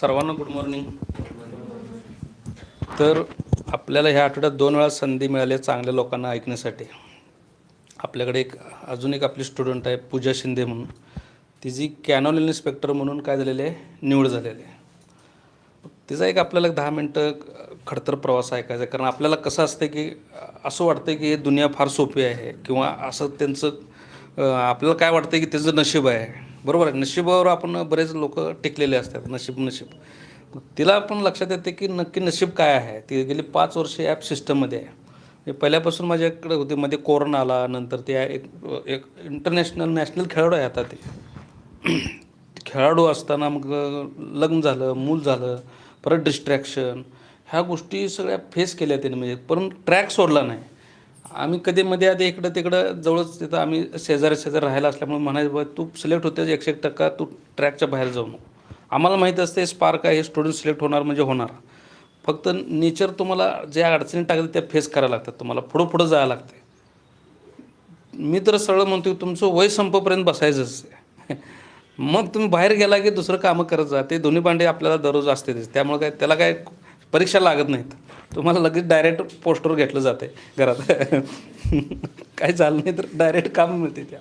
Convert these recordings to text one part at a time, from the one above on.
सर्वांना good morning तर आपल्याला ह्या आठवड्यात दोन वेळा संधी मिळाली आहे चांगल्या लोकांना ऐकण्यासाठी. आपल्याकडे एक अजून एक आपली स्टुडंट आहे पूजा शिंदे म्हणून. तिची कॅनॉल इन्स्पेक्टर म्हणून काय झालेली आहे? निवड झालेली आहे. तिचा एक आपल्याला दहा मिनटं खडतर प्रवास ऐकायचा आहे. कारण आपल्याला कसं असतं की असं वाटतं की हे दुनिया फार सोपी आहे. किंवा असं त्यांचं आपल्याला काय वाटतं की त्याचं नशीब आहे. बरोबर आहे. नशिबावर आपण बरेच लोक टिकलेले असतात. नशीब नशीब. तिला पण लक्षात येते की नक्की नशीब काय आहे? ती गेली पाच वर्ष ॲप सिस्टममध्ये आहे. म्हणजे पहिल्यापासून माझ्याकडे होते. मध्ये कोरोना आला नंतर ते एक एक इंटरनॅशनल नॅशनल खेळाडू आहे आता ते. खेळाडू असताना मग लग्न झालं मूल झालं परत डिस्ट्रॅक्शन ह्या गोष्टी सगळ्या फेस केल्या त्याने म्हणजे पण ट्रॅक सोडला नाही. आम्ही कधी मध्ये आधी इकडं तिकडं जवळच तिथं आम्ही शेजारी शेजारी राहायला असल्यामुळे म्हणायचं बघ तू सिलेक्ट होते एकशे एक टक्का तू ट्रॅकच्या बाहेर जाऊ नको. आम्हाला माहीत असते स्पार्क आहे हे स्टुडंट सिलेक्ट होणार म्हणजे होणार. फक्त नेचर तुम्हाला ज्या अडचणी टाकतात त्या फेस करायला लागतात तुम्हाला. पुढं पुढं जायला लागते मी तर सरळ म्हणतो तुमचं वय संपपर्यंत बसायचंच आहे. मग तुम्ही बाहेर गेला की दुसरं कामं करत जा. ते दोन्ही भांडे आपल्याला दररोज असते त्यामुळे काय त्याला काय परीक्षा लागत नाहीत. तुम्हाला लगेच डायरेक्ट पोस्टवर घेतलं जाते घरात. काय झालं नाही तर डायरेक्ट काम मिळते त्या.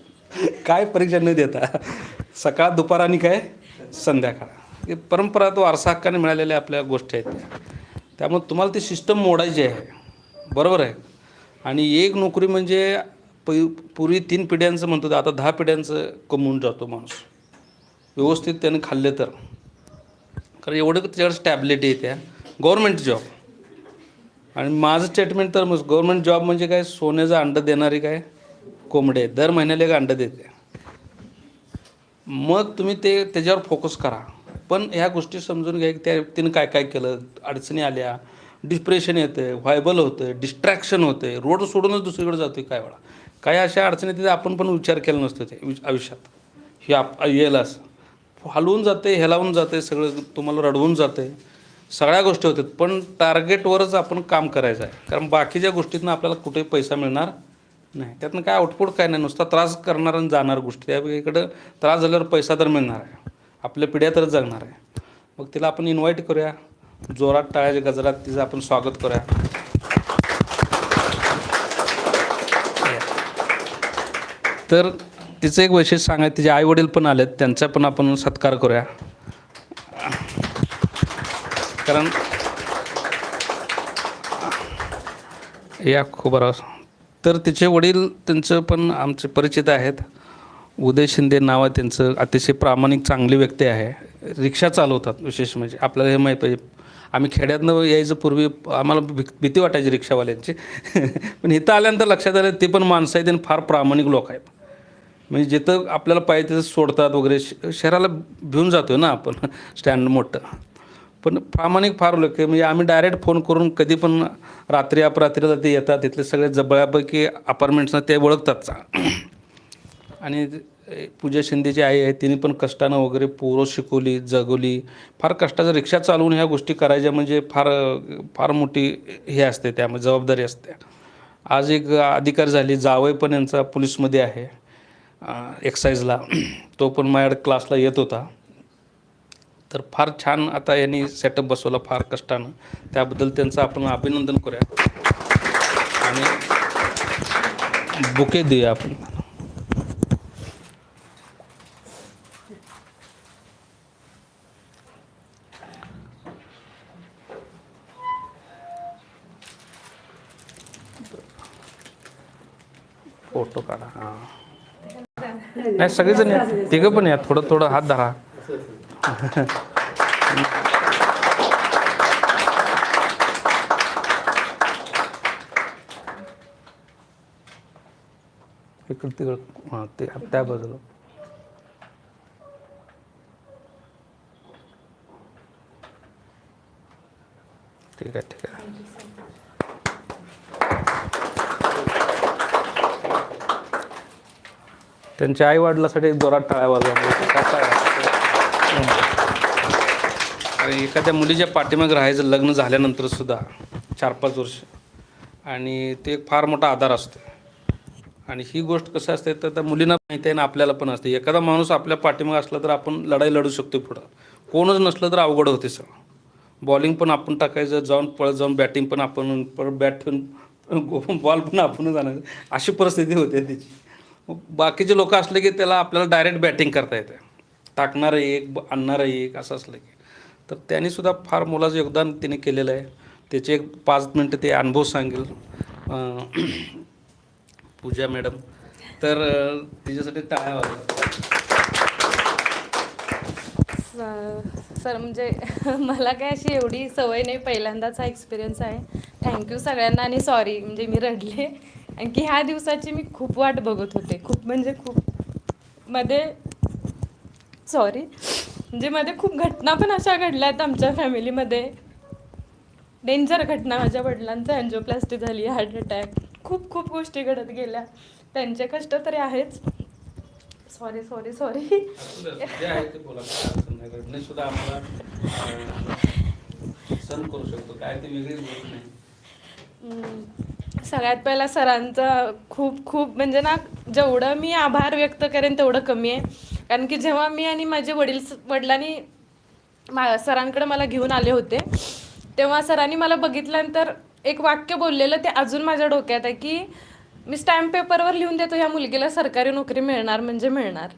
काय परीक्षा न देता. सकाळ दुपार आणि काय? संध्याकाळ. हे परंपरा तो वारसा हक्काने मिळालेल्या आपल्या गोष्टी आहेत त्या. त्यामुळे तुम्हाला ती सिस्टम मोडायची आहे. बरोबर आहे. आणि एक नोकरी म्हणजे प पूर्वी तीन पिढ्यांचं म्हणतो आता दहा पिढ्यांचं कमवून जातो माणूस. व्यवस्थित त्याने खाल्ले तर. कारण एवढं त्याच्यावर स्टॅबिलिटी येते गव्हर्मेंट जॉब आणि माझं स्टेटमेंट तर मग गव्हर्मेंट जॉब म्हणजे काय? सोन्याचं अंडं देणारी काय? कोंबडे दर महिन्याला एक अंडं देते. मग तुम्ही ते त्याच्यावर फोकस करा. पण ह्या गोष्टी समजून घ्या की त्या व्यक्तीनं काय काय केलं? अडचणी आल्या. डिप्रेशन येतं व्हायबल होतं डिस्ट्रॅक्शन होतं रोड सोडूनच दुसरीकडे जातो काय वेळा काही अशा अडचणी तिथे आपण पण विचार केला नसतो ते आयुष्यात. हे आप येईल असं. हलवून जाते हेलावून जाते सगळं तुम्हाला रडवून जाते सगळ्या गोष्टी होतात पण टार्गेटवरच आपण काम करायचं आहे. कारण बाकीच्या गोष्टीतनं आपल्याला कुठेही पैसा मिळणार नाही. त्यातनं काय आउटपुट काय नाही नुसता त्रास करणार आणि जाणार गोष्टी. त्या त्रास झाल्यावर पैसा तर मिळणार आहे. आपल्या पिढ्या तर जगणार आहे. मग तिला आपण इन्व्हाइट करूया. जोरात टाळ्याच्या गजरात तिचं आपण स्वागत करूया. तर तिचं एक वैशिष्ट्य सांगायचं तिचे आई वडील पण आलेत. त्यांचा पण आपण सत्कार करूया. कारण या खोबराव तर तिचे वडील त्यांचं पण आमचे परिचित आहेत. उदय शिंदे नाव आहे त्यांचं. अतिशय प्रामाणिक चांगली व्यक्ती आहे. रिक्षा चालवतात विशेष म्हणजे. आपल्याला हे माहीत पाहिजे आम्ही खेड्यातनं यायचं पूर्वी आम्हाला भी- भीती वाटायची रिक्षावाल्यांची. पण इथं आल्यानंतर लक्षात आलं ते पण माणसं आहेत आणि फार प्रामाणिक लोक आहेत. म्हणजे जिथं आपल्याला पाहिजे तिथं सोडतात वगैरे. श- शहराला भिऊन जातो ना आपण. स्टँड मोठं. पण प्रामाणिक फार लोक म्हणजे आम्ही डायरेक्ट फोन करून कधी पण रात्री अपरात्रीला ते येतात. तिथले सगळे जबळ्यापैकी अपार्टमेंट्सना ते ओळखतात. आणि पूजा शिंदेची आई आहे तिने पण कष्टानं वगैरे पोरं शिकवली जगवली. फार कष्टाचं रिक्षा चालवून ह्या गोष्टी करायच्या म्हणजे फार फार मोठी हे असते त्यामध्ये जबाबदारी असते. आज एक अधिकार झाली जावई पण यांचा पोलीसमध्ये आहे. एक्साईजला तो पण माझ्या क्लासला येत होता. तर फार छान आता यांनी सेटअप बसवला फार कष्टानं. त्याबद्दल त्यांचं आपण अभिनंदन करूया आणि बुके देऊया आपण. फोटो काढा हां. नाही सगळेजण या. तिघं पण या थोडं थोडं हात धरा. इकडं तिकडं हां ते त्या बाजूला ठीक आहे ठीक आहे. त्यांच्या आई वडिलासाठी जोरात म्हणजे टाळ्या वाजवा आणि एखाद्या मुलीच्या पाठीमागे राहायचं लग्न झाल्यानंतर सुद्धा चार पाच वर्ष. आणि ते एक फार मोठा आधार असतो आणि ही गोष्ट कसं असते तर त्या मुलींना माहिती आहे ना आपल्याला पण असते. एखादा माणूस आपल्या पाठीमागे असला तर आपण लढाई लढू शकतो पुढं. कोणच नसलं तर अवघड होते सगळं. बॉलिंग पण आपण टाकायचं जाऊन पळत जाऊन बॅटिंग पण आपण परत बॅट ठेवून बॉल पण आपणच आणायचं अशी परिस्थिती होते त्याची बाकीचे लोक असले की त्याला आपल्याला डायरेक्ट बॅटिंग करता येते. टाकणारं एक ब- आणणारं एक असं असलं की. तर त्यांनी सुद्धा फार मोलाचं योगदान तिने केलेलं आहे. त्याचे एक पाच मिनटं ते अनुभव सांगेल. पूजा मॅडम. तर तिच्यासाठी टाळ्या वाजवा. सर म्हणजे मला काय अशी एवढी सवय नाही पहिल्यांदाच हा एक्सपिरियन्स आहे. थँक्यू सगळ्यांना आणि सॉरी म्हणजे मी रडले. आणखी की ह्या दिवसाची मी खूप वाट बघत होते. खूप म्हणजे खूप मध्ये सॉरी म्हणजे मध्ये खूप घटना पण अशा घडल्या आहेत आमच्या फॅमिलीमध्ये डेंजर घटना माझ्या वडिलांचं अँजिओप्लास्टी झाली हार्ट अटॅक खूप खूप गोष्टी घडत गेल्या. त्यांचे कष्ट तरी आहेच. Sorry sorry sorry. सगळ्यात पहिला सरांचा खूप खूप म्हणजे ना जेवढं मी आभार व्यक्त करेन तेवढं कमी आहे. कारण की जेव्हा मी आणि माझे वडील वडिलांनी मा सरांकडे मला घेऊन आले होते तेव्हा सरांनी मला बघितल्यानंतर एक वाक्य बोललेलं ते अजून माझ्या डोक्यात आहे की मी स्टॅम्प पेपरवर लिहून देतो ह्या मुलगीला सरकारी नोकरी मिळणार म्हणजे मिळणार.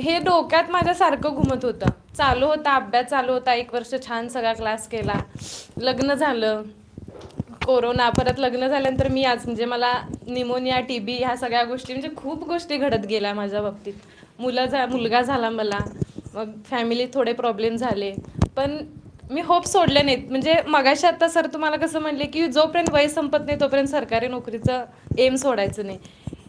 हे डोक्यात माझ्या सारखं घुमत होतं. चालू होता अभ्यास चालू होता एक वर्ष छान सगळा क्लास केला. लग्न झालं. कोरोना परत लग्न झाल्यानंतर मी आज म्हणजे मला निमोनिया टी बी ह्या सगळ्या गोष्टी म्हणजे खूप गोष्टी घडत गेल्या माझ्या बाबतीत. मुलं झा मुलगा झाला मला. मग फॅमिली थोडे प्रॉब्लेम झाले. पण मी होप सोडले नाहीत. म्हणजे मगाशी आता सर तुम्हाला कसं म्हणले की जोपर्यंत वय संपत नाही तोपर्यंत सरकारी नोकरीचं एम सोडायचं नाही.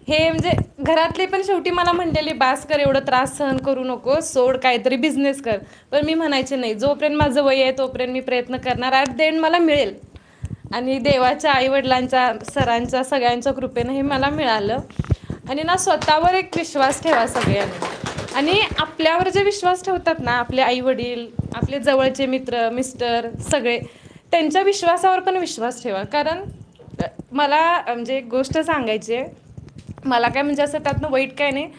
हे म्हणजे घरातले पण शेवटी मला म्हणलेले बास कर एवढं त्रास सहन करू नको सोड काहीतरी बिझनेस कर. पण मी म्हणायचे नाही. जोपर्यंत माझं वय आहे तोपर्यंत मी प्रयत्न करणार. ॲट द एंड मला मिळेल. आणि देवाच्या आईवडिलांच्या सरांच्या सगळ्यांच्या कृपेनं हे मला मिळालं. आणि ना स्वतःवर एक विश्वास ठेवा सगळ्यांनी. आणि आपल्यावर जे विश्वास ठेवतात ना आपले आईवडील आपले जवळचे मित्र मिस्टर सगळे त्यांच्या विश्वासावर पण विश्वास ठेवा. कारण मला म्हणजे एक गोष्ट सांगायची आहे. मला काय म्हणजे असं त्यातनं वाईट काय नाही.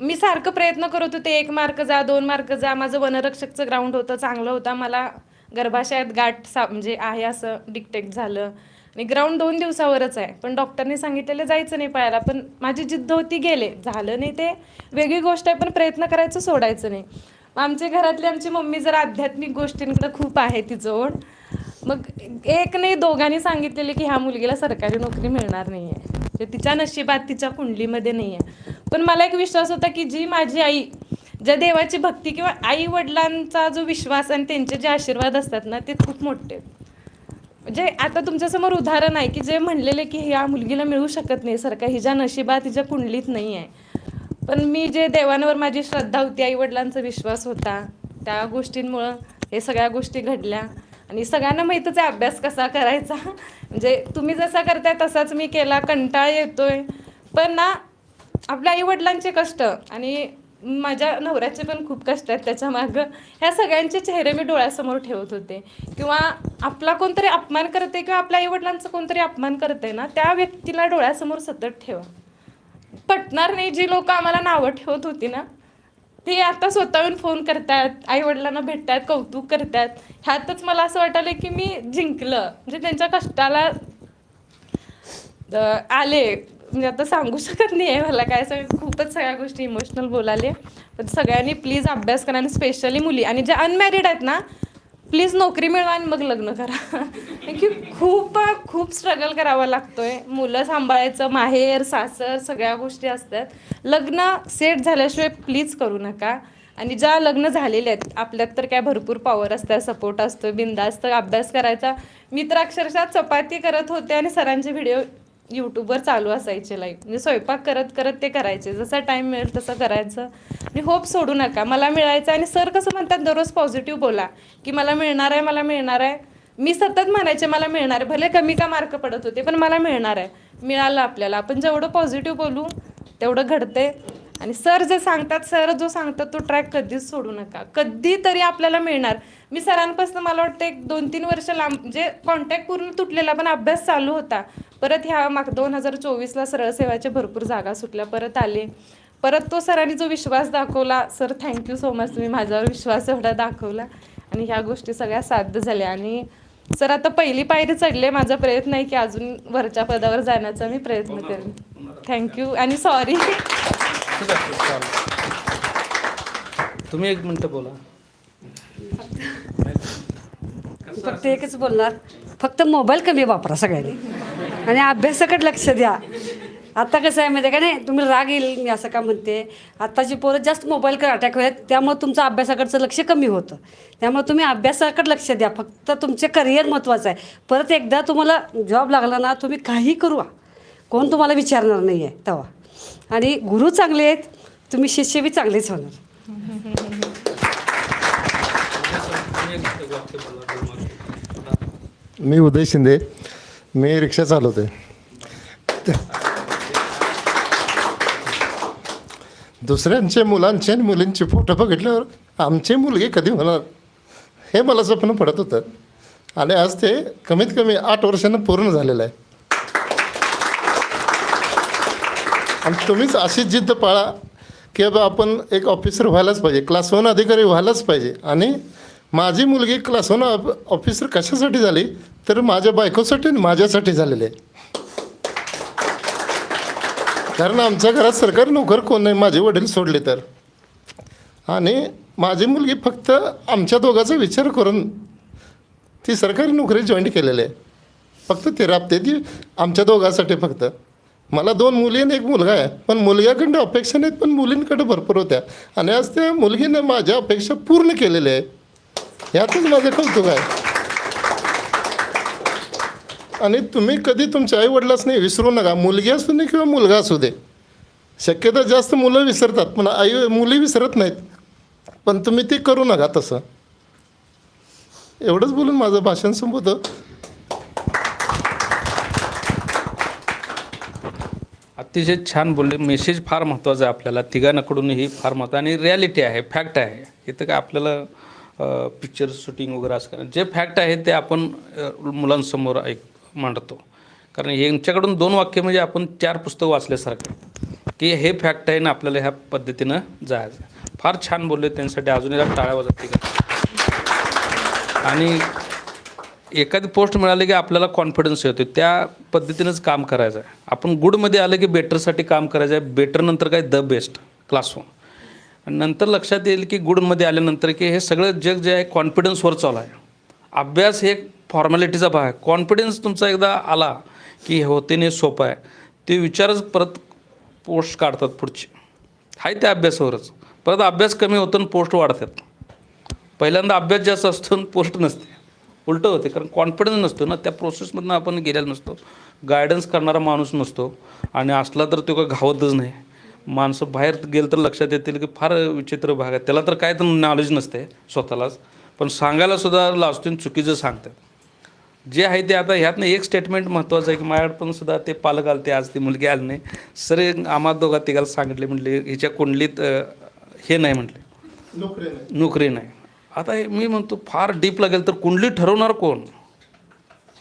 मी सारखं प्रयत्न करत होते एक मार्क जा दोन मार्क जा माझं वनरक्षकचं ग्राउंड होतं चांगलं होतं. मला गर्भाशयात गाठ सा म्हणजे आहे असं डिक्टेक्ट झालं. आणि ग्राउंड दोन दिवसावरच आहे. पण डॉक्टरने सांगितलेलं जायचं नाही पाहायला पण माझी जिद्द होती गेले. झालं नाही ते. वेगळी गोष्ट आहे पण प्रयत्न करायचं सोडायचं नाही. आमच्या घरातली आमची मम्मी जर आध्यात्मिक गोष्टींकडे खूप आहे तिचं ओढ मग एक नाही दोघांनी सांगितलेले की ह्या मुलगीला सरकारी नोकरी मिळणार नाही आहे म्हणजे तिच्या नशिबात तिच्या कुंडलीमध्ये नाही आहे पण मला एक विश्वास होता की जी माझी आई ज्या देवाची भक्ती किंवा आई वडिलांचा जो विश्वास आणि त्यांचे जे आशीर्वाद असतात ना ते खूप मोठे जे आता तुमच्यासमोर उदाहरण आहे की जे म्हणलेले की ह्या मुलगीला मिळू शकत नाही सरकार हिच्या नशिबात हिच्या कुंडलीत नाही आहे. पण मी जे देवांवर माझी श्रद्धा होती आई वडिलांचा विश्वास होता त्या गोष्टींमुळं हे सगळ्या गोष्टी घडल्या. आणि सगळ्यांना माहीतच आहे अभ्यास कसा करायचा. म्हणजे तुम्ही जसा करताय तसाच मी केला कंटाळा येतोय. पण ना आपल्या आई वडिलांचे कष्ट आणि माझ्या नवऱ्याचे पण खूप कष्ट आहेत त्याच्या मागं ह्या सगळ्यांचे चेहरे मी डोळ्यासमोर ठेवत होते. किंवा आपला कोणतरी अपमान करते किंवा आपल्या आईवडिलांचा कोणतरी अपमान करते ना त्या व्यक्तीला डोळ्यासमोर सतत ठेवा. पटणार नाही जी लोक आम्हाला नावं ठेवत होती ना ते आता स्वतःहून फोन करतात आईवडिलांना भेटतात कौतुक करतात ह्यातच मला असं वाटायलं की मी जिंकलं. म्हणजे त्यांच्या कष्टाला आले. म्हणजे आता सांगू शकत नाही आहे मला काय सगळं खूपच सगळ्या गोष्टी इमोशनल बोलाले. पण सगळ्यांनी प्लीज अभ्यास करा आणि स्पेशली मुली आणि ज्या अनमॅरिड आहेत ना प्लीज नोकरी मिळवा आणि मग लग्न करा. की खूप खूप स्ट्रगल करावा लागतोय. मुलं सांभाळायचं माहेर सासर सगळ्या गोष्टी असतात. लग्न सेट झाल्याशिवाय प्लीज करू नका. आणि ज्या लग्न झालेल्या आहेत आपल्यात तर काय भरपूर पॉवर असतात सपोर्ट असतो बिंदास्त अभ्यास करायचा. मी तर अक्षरशः चपाती करत होते आणि सरांचे व्हिडिओ यूट्यूबवर चालू असायचे लाईव्ह म्हणजे स्वयंपाक करत करत ते करायचे. जसा टाईम मिळेल तसं करायचं. आणि होप सोडू नका. मला मिळायचं आणि सर कसं म्हणतात दररोज पॉझिटिव्ह बोला. की मला मिळणार आहे मला मिळणार आहे. मी सतत म्हणायचे मला मिळणार आहे. भले कमी का मार्क पडत होते पण मला मिळणार आहे. मिळालं आपल्याला. आपण जेवढं पॉझिटिव्ह बोलू तेवढं घडते आणि सर जे सांगतात सर जो सांगतात तो ट्रॅक कधीच सोडू नका. कधी तरी आपल्याला मिळणार. मी सरांपासून मला वाटतं एक दोन तीन वर्ष लांब म्हणजे कॉन्टॅक्ट पूर्ण तुटलेला पण अभ्यास चालू होता. परत ह्या माग दोन हजार चोवीसला सरळ सेवाच्या भरपूर जागा सुटल्या परत आले. परत तो सरांनी जो विश्वास दाखवला सर थँक्यू सो मच तुम्ही माझ्यावर विश्वास एवढा दाखवला. आणि ह्या गोष्टी सगळ्या साध्य झाल्या. आणि सर आता पहिली पायरी चढले माझा प्रयत्न आहे की अजून वरच्या पदावर जाण्याचा मी प्रयत्न करेन. थँक्यू आणि सॉरी तुम्ही एक मिनटं बोला. फक्त एकच बोलणार. फक्त मोबाईल कमी वापरा सगळ्यांनी. आणि अभ्यासाकडे लक्ष द्या. आता कसं आहे माहिती आहे का नाही? तुम्ही राग येईल मी असं का म्हणते? आत्ताची पोरं जास्त मोबाईलकडे अटॅक होत त्यामुळे तुमचं अभ्यासाकडचं लक्ष कमी होतं. त्यामुळे तुम्ही अभ्यासाकडे लक्ष द्या. फक्त तुमचे करिअर महत्त्वाचं आहे. परत एकदा तुम्हाला जॉब लागला ना तुम्ही काही करू कोण तुम्हाला विचारणार नाही आहे तेव्हा. आणि गुरु चांगले आहेत तुम्ही शिष्य बी चांगलेच होणार. मी उदय शिंदे मी रिक्षा चालवते दुसऱ्यांचे मुलांचे आणि मुलींचे फोटो बघितल्यावर आमची मुलगी कधी होणार? हे मला स्वप्न पडत होतं. आणि आज ते कमीत कमी आठ वर्षानं पूर्ण झालेलं आहे. आणि तुम्हीच अशी जिद्द पाळा की बाबा आपण एक ऑफिसर व्हायलाच पाहिजे क्लास वन अधिकारी व्हायलाच पाहिजे. आणि माझी मुलगी क्लास वन ऑफिसर कशासाठी झाली? तर माझ्या बायकोसाठी आणि माझ्यासाठी झालेली आहे. कारण आमच्या घरात सरकारी नोकर कोण नाही माझे वडील सोडले तर. आणि माझी मुलगी फक्त आमच्या दोघाचा विचार करून ती सरकारी नोकरी जॉईन केलेली आहे. फक्त ती राबते ती आमच्या दोघांसाठी फक्त. मला दोन मुली आणि एक मुलगा आहे. पण मुलग्याकडं अपेक्षा नाहीत पण मुलींकडे भरपूर होत्या. आणि आज त्या मुलगीनं माझ्या अपेक्षा पूर्ण केलेल्या आहे यातच माझं कौतुक आहे. आणि तुम्ही कधी तुमच्या आईवडिलाच नाही विसरू नका. मुलगी असू दे किंवा मुलगा असू दे. शक्यतो जास्त मुलं विसरतात पण आई मुली विसरत नाहीत. पण तुम्ही ते करू नका तसं. एवढंच बोलून माझं भाषण संपवतं. अतिशय छान बोलले. मेसेज फार महत्त्वाचा आहे आपल्याला. तिघांकडूनही फार महत्त्व आणि रियालिटी आहे. फॅक्ट आहे. इथं काय आपल्याला पिक्चर शूटिंग वगैरे असं कारण जे फॅक्ट आहे ते आपण मुलांसमोर ऐक मांडतो. कारण यांच्याकडून दोन वाक्य म्हणजे आपण चार पुस्तकं वाचल्यासारखं की हे फॅक्ट आहे ना आपल्याला ह्या पद्धतीनं जायचं आहे. फार छान बोलले त्यांच्यासाठी. अजून एकदा टाळ्या वाजत तिघा आणि एखादी पोस्ट मिळाली की आपल्याला कॉन्फिडन्स येतो त्या पद्धतीनंच काम करायचं आहे आपण गुडमध्ये आलं की बेटरसाठी काम करायचं आहे बेटर नंतर काय द बेस्ट क्लासरूम आणि नंतर लक्षात येईल की गुडमध्ये आल्यानंतर की हे सगळं जग जे आहे कॉन्फिडन्सवर चालू आहे. अभ्यास हे एक फॉर्मॅलिटीचा भाग आहे. कॉन्फिडन्स तुमचा एकदा आला की हे होते नाही सोपं आहे. ते विचारच परत पोस्ट काढतात पुढचे. आहे त्या अभ्यासावरच. परत अभ्यास कमी होतो आणि पोस्ट वाढतात. पहिल्यांदा अभ्यास जास्त असतो आणि पोस्ट नसते. उलटं होते कारण कॉन्फिडन्स नसतो ना त्या प्रोसेसमधनं आपण गेलेला नसतो. गायडन्स करणारा माणूस नसतो. आणि असला तर तो काय घावतच नाही. माणसं बाहेर गेलं तर लक्षात येतील की फार विचित्र भाग आहे. त्याला तर काय तर नॉलेज नसते स्वतःलाच. पण सांगायला सुद्धा लाजतो आणि चुकीचं सांगतात. जे आहे ते आता ह्यातनं एक स्टेटमेंट महत्त्वाचं आहे की माझ्याकडे पण सुद्धा ते पालक आले ते आज ती मुलगी आली नाही. सर आम्हा दोघा तिघाला सांगितले म्हटले हिच्या कुंडलीत हे नाही म्हटले. नोकरी नाही. आता हे मी म्हणतो फार डीप लागेल तर कुंडली ठरवणार कोण?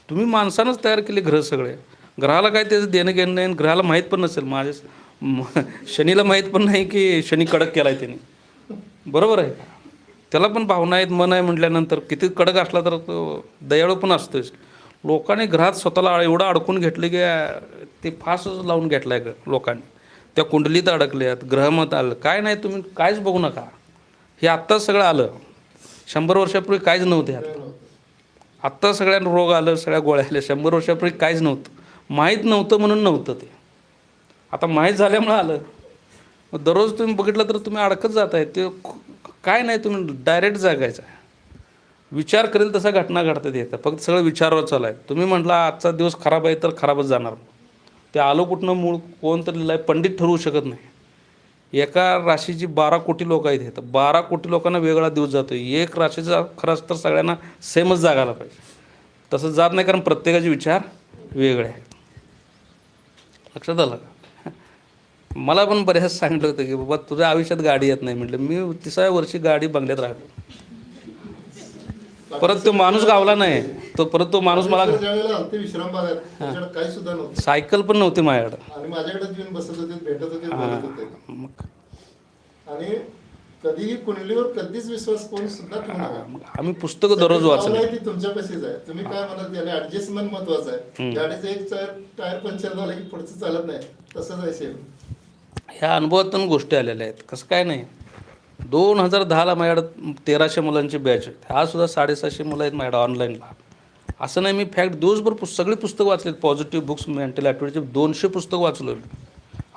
तुम्ही माणसानंच तयार केले ग्रह सगळे. ग्रहाला काय त्याचं देणं घेणं नाही आणि ग्रहाला माहीत पण नसेल. माझ्या म- शनीला माहीत पण नाही की शनी कडक केला आहे त्याने. बरोबर आहे. त्याला पण भावना आहेत मन आहे म्हटल्यानंतर. किती कडक असला तर तो दयाळू पण असतोच लोकांनी घरात स्वतःला एवढं अडकून घेतलं की ते फासच लावून घेतलं आहे लोकांनी. त्या कुंडलीत अडकल्यात ग्रहमत आलं. काय नाही तुम्ही काहीच बघू नका. हे आत्ताच सगळं आलं. शंभर वर्षापूर्वी काहीच नव्हते आता आत्ता सगळ्यांना रोग आलं सगळ्या गोळ्या आल्या शंभर वर्षापूर्वी काहीच नव्हतं. माहीत नव्हतं म्हणून नव्हतं ते. आता माहीत झाल्यामुळं आलं. मग दररोज तुम्ही बघितलं तर तुम्ही अडकत जात आहे ते काय नाही तुम्ही डायरेक्ट जागायचं आहे. विचार करेल तसा घटना घडतात येतं फक्त सगळं विचारावर चालू आहे. तुम्ही म्हटला आजचा दिवस खराब आहे तर खराबच जाणार. ते आलो कुठनं मूळ कोण तर लिहिलं आहे पंडित ठरवू शकत नाही. एका राशीची बारा कोटी लोक आहेत बारा कोटी लोकांना वेगळा दिवस जातो एक राशीचा खरंच तर सगळ्यांना सेमच जागायला पाहिजे. तसं जात नाही कारण प्रत्येकाचे विचार वेगळे आहेत. लक्षात आलं का? मला पण बऱ्याच सांगितलं होतं की बाबा तुझ्या आयुष्यात गाडी येत नाही म्हटलं. मी तिसऱ्या वर्षी गाडी बंगल्यात राहतो. परत तो माणूस गावला नाही. तो परत तो माणूस मला ज्या वेळेला आलते विश्राम भागात त्याच्याकडे काही सुद्धा नव्हतं. सायकल पण नव्हती माझ्याकडं. आणि माझ्याकडे येऊन बसत होते भेटत होते बोलत होते. मग? आणि कधीही कुंडलीवर कधीच विश्वास कोण सुद्धा ठेवू नका. मग आम्ही पुस्तकं दररोज वाचले ती तुमच्या पाशीच आहे. तुम्ही काय म्हणत त्याला ऍडजस्टमेंट महत्वाचं आहे. गाडीचं एक टायर टायर पंक्चर झालं की पुढचं चालत नाही. तसंच आहे सेम ह्या अनुभवातून गोष्टी आलेल्या आहेत. कसं काय नाही. दोन हजार दहाला माझ्याकडं तेराशे मुलांची बॅच आहेत हा सुद्धा साडेसहाशे मुलं आहेत माझ्याकडं ऑनलाईनला असं नाही मी फॅक्ट दिवसभर पुस्त सगळे पुस्तकं वाचलेत पॉझिटिव्ह बुक्स मेंटल ॲक्टिव्हिटीचे दोनशे पुस्तकं वाचलो मी.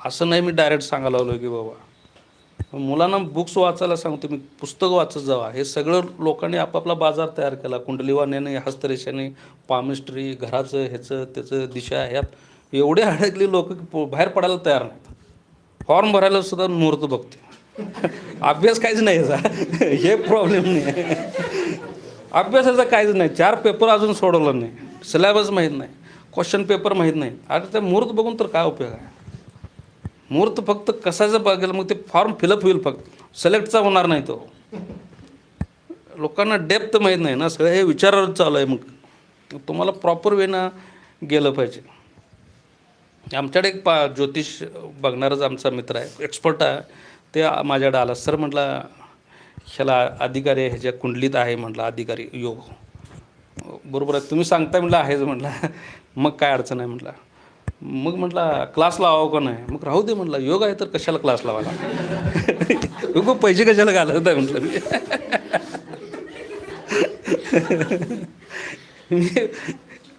असं नाही मी डायरेक्ट सांगायला लागलो की बाबा मुलांना बुक्स वाचायला सांगतो मी पुस्तकं वाचत जावा. हे सगळं लोकांनी आपापला बाजार तयार केला. कुंडलीवाण्याने हस्तरेषाने पामिस्ट्री घराचं ह्याचं त्याचं दिशा ह्यात. एवढे अडकली लोक बाहेर पडायला तयार नाहीत. फॉर्म भरायला सुद्धा मुहूर्त बघते. अभ्यास काहीच नाही याचा. हे प्रॉब्लेम नाही. अभ्यासाचा काहीच नाही. चार पेपर अजून सोडवलं नाही. सिलेबस माहीत नाही. क्वेश्चन पेपर माहीत नाही. अरे ते मुहूर्त बघून तर काय उपयोग आहे? मुहूर्त फक्त कसायचं बघेल? मग ते फॉर्म फिलअप होईल फक्त. सिलेक्टचा होणार नाही तो. लोकांना डेप्थ माहीत नाही ना. सगळं हे विचारावर चालू आहे मग. तुम्हाला प्रॉपर वेनं गेलं पाहिजे. आमच्याकडे एक पा ज्योतिष बघणारच आमचा मित्र आहे. एक्सपर्ट आहे. ते माझ्याकडे आला. सर म्हटलं ह्याला अधिकारी ह्याच्या कुंडलीत आहे म्हटलं अधिकारी योग. बरोबर आहे तुम्ही सांगताय म्हटलं आहेच म्हटलं. मग काय अडचण आहे म्हटलं. मग म्हटलं क्लास लावावं का नाही? मग राहू दे म्हटलं योग आहे तर कशाला क्लास लावायला? योग पैसे कशाला घालत आहे म्हटलं मी? मी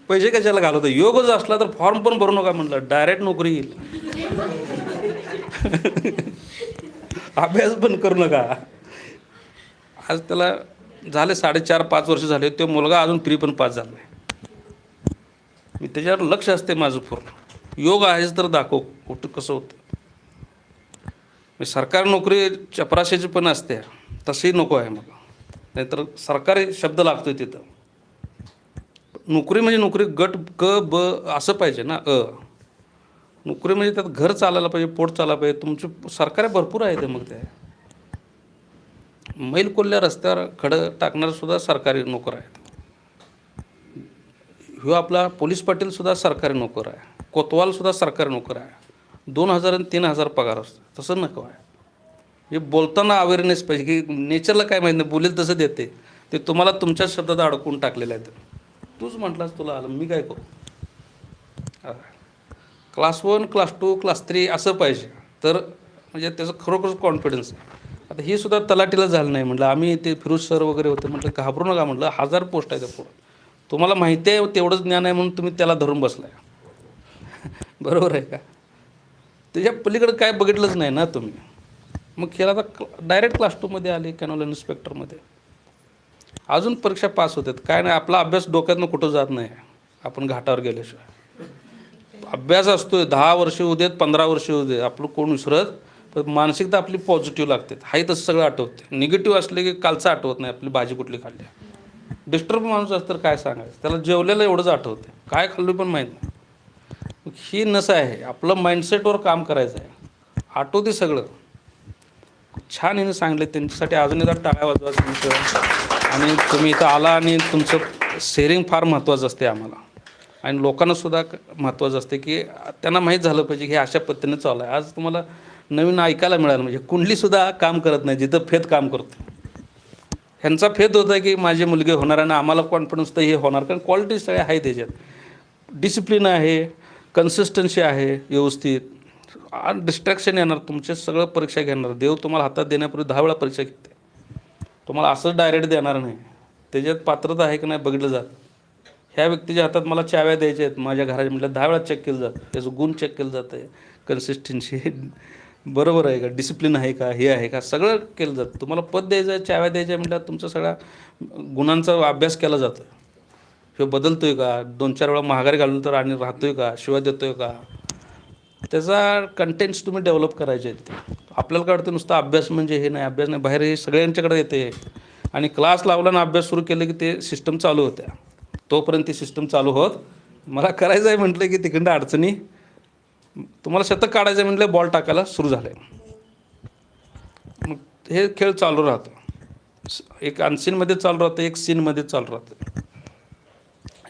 पैसे कशाला घालवतो योगच असला तर फॉर्म पण भरू नका म्हटलं डायरेक्ट नोकरी येईल. अभ्यास पण करू नका. आज त्याला झाले साडेचार पाच वर्ष झाले. तो मुलगा अजून फ्री पण पास झाला नाही. मी त्याच्यावर लक्ष असते माझं पूर्ण. योग आहेच तर दाखव कुठं कसं होतं. मी नोकरी चपराशाची पण असते. तसंही नको आहे मला. नाहीतर सरकारी शब्द लागतोय तिथं. नोकरी म्हणजे नोकरी गट क ब असं पाहिजे ना अ. नोकरी म्हणजे त्यात घर चालायला पाहिजे पोट चालायला पाहिजे. तुमचे सरकारी भरपूर आहे ते मग ते. मैल कोल्ह्या रस्त्यावर खडं टाकणारसुद्धा सरकारी नोकर आहेत. ह्यो आपला पोलीस पाटीलसुद्धा सरकारी नोकर आहे. कोतवालसुद्धा सरकारी नोकर आहे. दोन हजार आणि तीन हजार पगार असतो. तसं नको आहे. हे बोलताना अवेअरनेस पाहिजे. की नेचरला काय माहीत नाही. बोलेल तसं देते. ते तुम्हाला तुमच्या शब्दात अडकून टाकलेलं आहे तूच म्हटलास तुला आलं. मी काय करू? Class one class two class three असं पाहिजे. तर म्हणजे त्याचं खरोखरच कॉन्फिडन्स आहे. आता हे सुद्धा तलाटीला झालं नाही म्हटलं. आम्ही ते फिरोज सर वगैरे होते म्हटलं घाबरू नका म्हटलं. हजार पोस्ट आहे त्या पुढं. तुम्हाला माहिती आहे तेवढंच ज्ञान आहे म्हणून तुम्ही त्याला धरून बसलाय. बरोबर आहे का? त्याच्या पलीकडे काय बघितलंच नाही ना तुम्ही. मग खेळ आता डायरेक्ट क्लास टूमध्ये आले कॅनॉल इन्स्पेक्टरमध्ये अजून परीक्षा पास होतात. काय नाही आपला अभ्यास डोक्यातनं कुठं जात नाही. आपण घाटावर गेल्याशिवाय. अभ्यास असतोय. दहा वर्ष होऊ देत पंधरा वर्ष होऊ देत. आपलं कोण विसरत पण मानसिकता आपली पॉझिटिव्ह लागते. हाही तसं सगळं आठवते निगेटिव्ह असले की कालचं आठवत नाही आपली भाजी कुठली खाल्ली. डिस्टर्ब माणूस असतं तर काय सांगायचं? त्याला जेवलेलं एवढंच आठवते काय खाल्लं पण माहीत नाही. ही नसं आहे. आपलं माइंडसेटवर काम करायचं आहे. आठवते सगळं. छान हिने सांगितलं. त्यांच्यासाठी अजून एकदा टाळ्या वाजवा तुमचं. आणि तुम्ही इथं आला आणि तुमचं शेअरिंग फार महत्त्वाचं असते आम्हाला. आणि लोकांनासुद्धा महत्त्वाचं असते की त्यांना माहीत झालं पाहिजे की हे अशा पद्धतीने चालू आहे. आज तुम्हाला नवीन ऐकायला मिळालं. म्हणजे कुंडलीसुद्धा काम करत नाही जिथं फेत काम करतो. ह्यांचा फेत होता की माझे मुलगे होणार आणि आम्हाला कॉन्फिडन्स तर हे होणार कारण क्वालिटी सगळ्या आहे त्याच्यात. डिसिप्लिन आहे कन्सिस्टन्सी आहे व्यवस्थित. डिस्ट्रॅक्शन येणार तुमचे सगळं परीक्षा घेणार. देव तुम्हाला हातात देण्यापूर्वी दहा वेळा परीक्षा घेते. तुम्हाला असंच डायरेक्ट देणार नाही. त्याच्यात पात्रता आहे की नाही बघितलं जात. ह्या व्यक्तीच्या हातात मला चाव्या द्यायच्या आहेत. माझ्या घराच्या म्हटलं दहा वेळा चेक केलं जातं. त्याचं गुण चेक केलं जातं आहे कन्सिस्टन्सी बरोबर आहे का? डिसिप्लिन आहे का? हे आहे का? सगळं केलं जातं. तुम्हाला पद द्यायचं आहे चाव्या द्यायच्या म्हटल्यावर तुमचा सगळ्या गुणांचा अभ्यास केला जातो हे बदलतोय का? दोन चार वेळा महागारी घालून तर आणि राहतोय का? शिवाय देतोय का? त्याचा कंटेंट्स तुम्ही डेव्हलप करायचे आहेत. आपल्याला काय वाटतं नुसतं अभ्यास म्हणजे हे नाही अभ्यास नाही. बाहेर हे सगळ्यांच्याकडे येते. आणि क्लास लावला ना अभ्यास सुरू केलं की ते सिस्टम चालू होत्या. तोपर्यंत ती सिस्टम चालू होत. मला करायचं आहे म्हटलं की तिकडं अडचणी तुम्हाला शतक काढायचं म्हटलं बॉल टाकायला सुरू झाले मग हे खेळ चालू राहतं. एक अनसीनमध्ये चालू राहतं एक सीनमध्ये चालू राहतं.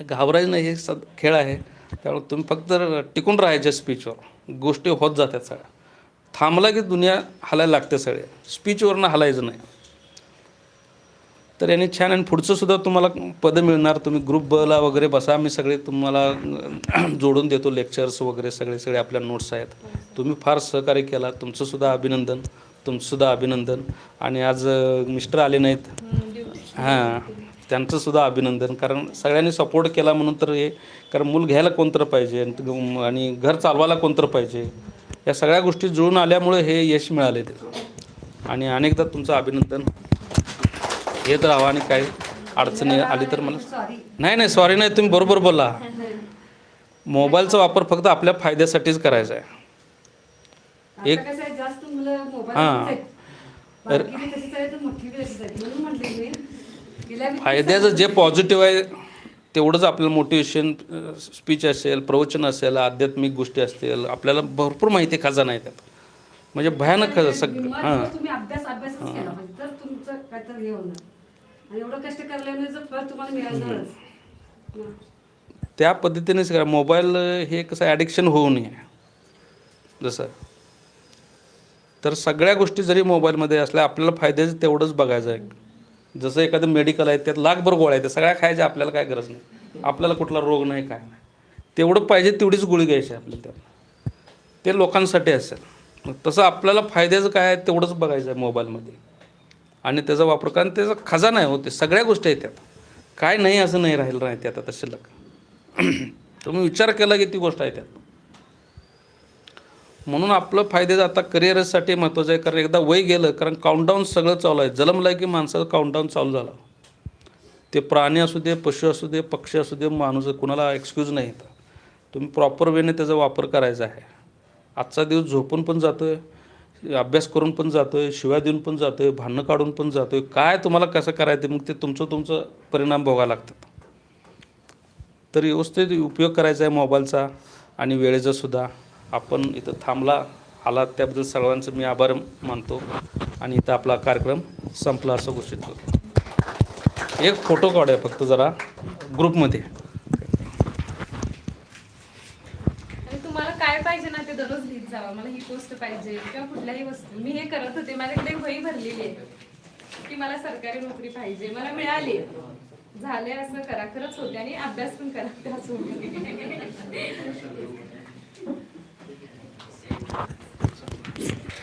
घाबरायचं नाही हे सद खेळ आहे. त्यामुळे तुम्ही फक्त टिकून राहायच्या स्पीचवर गोष्टी होत जातात सगळ्या. थांबला की दुनिया हलायला लागते सगळे. स्पीचवरनं हलायचं नाही. तर यांनी छान आणि पुढचं सुद्धा तुम्हाला पदं मिळणार. तुम्ही ग्रुप बला वगैरे बसा. मी सगळे तुम्हाला जोडून देतो लेक्चर्स वगैरे सगळे सगळे आपल्या नोट्स आहेत. तुम्ही फार सहकार्य केला. तुमचं सुद्धा अभिनंदन. तुमचं सुद्धा अभिनंदन. आणि आज मिस्टर आले नाहीत. हां. त्यांचं सुद्धा अभिनंदन. कारण सगळ्यांनी सपोर्ट केला म्हणून तर हे कारण मूल घ्यायला कोणतं पाहिजे आणि आणि घर चालवायला कोणतं पाहिजे. या सगळ्या गोष्टी जुळून आल्यामुळे हे यश मिळाले ते आणि अनेकदा तुमचं अभिनंदन. येत राहावं आणि काही अडचणी आली तर मला नाही नाही सॉरी नाही तुम्ही बरोबर बोला मोबाईलचा वापर फक्त आपल्या फायद्यासाठीच करायचा आहे. एक- हां. फायद्याचं जे पॉझिटिव्ह आहे तेवढंच आपल्याला मोटिवेशन स्पीच असेल प्रवचन असेल आध्यात्मिक गोष्टी असतील आपल्याला भरपूर माहिती खजाना आहे त्यात. म्हणजे भयानक खजा सग निम्मा हां. आणि एवढं कष्ट करल्यामुळे फळ तुम्हाला मिळणारच. त्या पद्धतीनेच करा. मोबाईल हे कसं ॲडिक्शन होऊ नये. जसं. तर सगळ्या गोष्टी जरी मोबाईलमध्ये असल्या आपल्याला फायद्याचं तेवढंच बघायचं आहे. जसं एखादं मेडिकल आहे त्यात लाखभर गोळ्या आहेत. त्या सगळ्या खायच्या आपल्याला काय गरज नाही. आपल्याला कुठला रोग नाही काय नाही. तेवढं पाहिजे तेवढीच गोळी घ्यायची आपल्या त्यात. ते लोकांसाठी असेल. तसं आपल्याला फायद्याचं काय आहे तेवढंच बघायचं आहे मोबाईलमध्ये. आणि त्याचा वापर कारण त्याचा खजाना आहे होते सगळ्या गोष्टी आहेत त्यात. काय नाही असं नाही राहिलं नाही त्यात आता शिल्लक. तुम्ही विचार केला की ती गोष्ट आहे त्यात. म्हणून आपलं फायद्याचं आता करिअरसाठी महत्त्वाचं आहे. कारण एकदा वय गेलं कारण काउंटडाऊन सगळं चालू आहे. जलमलं की माणसाचं काउंटडाऊन चालू झालं. ते प्राणी असू दे पशु असू दे पक्षी असू दे माणूस कुणाला एक्सक्यूज नाही येतं. तुम्ही प्रॉपर वेने त्याचा वापर करायचा आहे. आजचा दिवस झोपून पण जातो आहे अभ्यास करून पण जातो आहे शिव्या देऊन पण जातो आहे भांडणं काढून पण जातो आहे काय तुम्हाला कसं करायचं मग ते तुमचं तुमचं परिणाम भोगावं लागतात. तर व्यवस्थित उपयोग करायचा आहे मोबाईलचा आणि वेळेचासुद्धा आपण इथं थांबला आला त्याबद्दल सर्वांचं मी आभार मानतो आणि इथं आपला कार्यक्रम संपला असं घोषित करतो. एक फोटो काढूया फक्त जरा ग्रुपमध्ये जावा मला ही पोस्ट पाहिजे किंवा कुठल्याही वस्तू. मी हे करत होते माझ्याकडे वही भरलेली आहे की मला सरकारी नोकरी पाहिजे मला मिळाली. झाले असं करा खरंच होते आणि अभ्यास पण करा असं होते